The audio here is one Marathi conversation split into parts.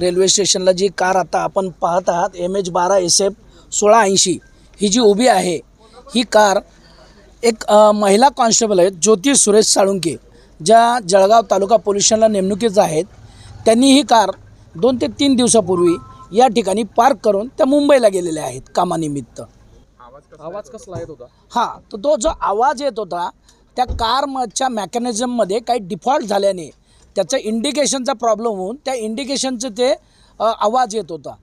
रेल्वे स्टेशनला जी कार आता आपण पाहत आहात एम एच बारा एस एफ सोळा ऐंशी ही जी उभी आहे ही कार एक महिला कॉन्स्टेबल आहेत ज्योती सुरेश साळुंके ज्या जळगाव तालुका पोल्युशनला नेमणुकीच आहेत. त्यांनी ही कार दोन ते तीन दिवसापूर्वी या ठिकाणी पार्क करून त्या मुंबईला गेलेल्या आहेत कामानिमित्त. आवाज कसला येत होता? हां तर तो जो आवाज येत होता त्या कारच्या मॅकॅनिझममध्ये काही डिफॉल्ट झाल्याने त्याचं इंडिकेशनचा प्रॉब्लेम होऊन त्या इंडिकेशनचं ते अ, आवाज येत होता.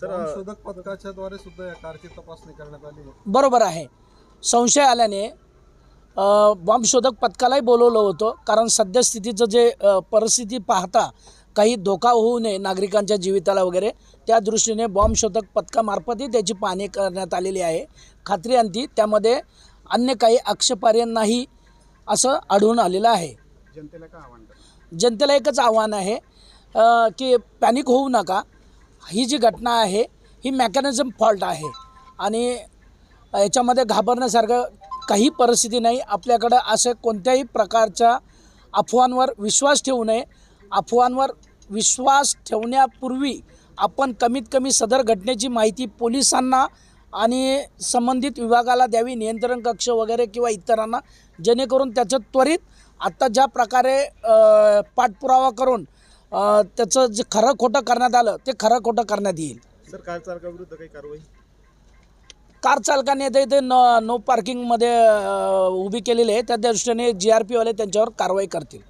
शोधक पथकाच्या द्वारे सुद्धा या कारची तपासणी करण्यात आली आहे बरोबर आहे. संशय आल्याने अ, बॉम्बशोधक पथकालाही बोलवलं होतं कारण सद्यस्थितीचं जे अ, परिस्थिती पाहता काही धोका होऊ नये नागरिकांच्या जीविताला वगैरे. त्या दृष्टीने बॉम्बशोधक पथकामार्फतही त्याची पाहणी करण्यात आलेली आहे. खात्री अंती त्यामध्ये अन्य काही आक्षेपार्ह नाही असं आढळून आलेलं आहे. जनतेला काय आव्हान जनतेला एकच आव्हान आहे की पॅनिक होऊ नका. ही जी घटना आहे ही मेकॅनिझम फॉल्ट आहे. आणि याच्यामध्ये घाबरण्यासारखं काही परिस्थिती नाही. आपल्याकडं असे कोणत्याही प्रकारच्या अफवांवर विश्वास ठेवू नये. अफवांवर विश्वास ठेवण्यापूर्वी आपण कमीत कमी सदर घटनेची माहिती पोलिसांना आणि संबंधित विभागाला द्यावी नियंत्रण कक्ष वगैरे किंवा इतरांना जेणेकरून त्याचं त्वरित आत्ता ज्या प्रकारे पाठपुरावा करून त्याचं जे खरं खोटं करण्यात आलं ते खरं खोटं करण्यात येईल. सर कार चालकाविरुद्ध काही कारवाई? कार चालकाने इथे इथे नो नो पार्किंगमध्ये उभी केलेली आहे. त्या दृष्टीने जी आर पीवाले त्यांच्यावर कारवाई करतील.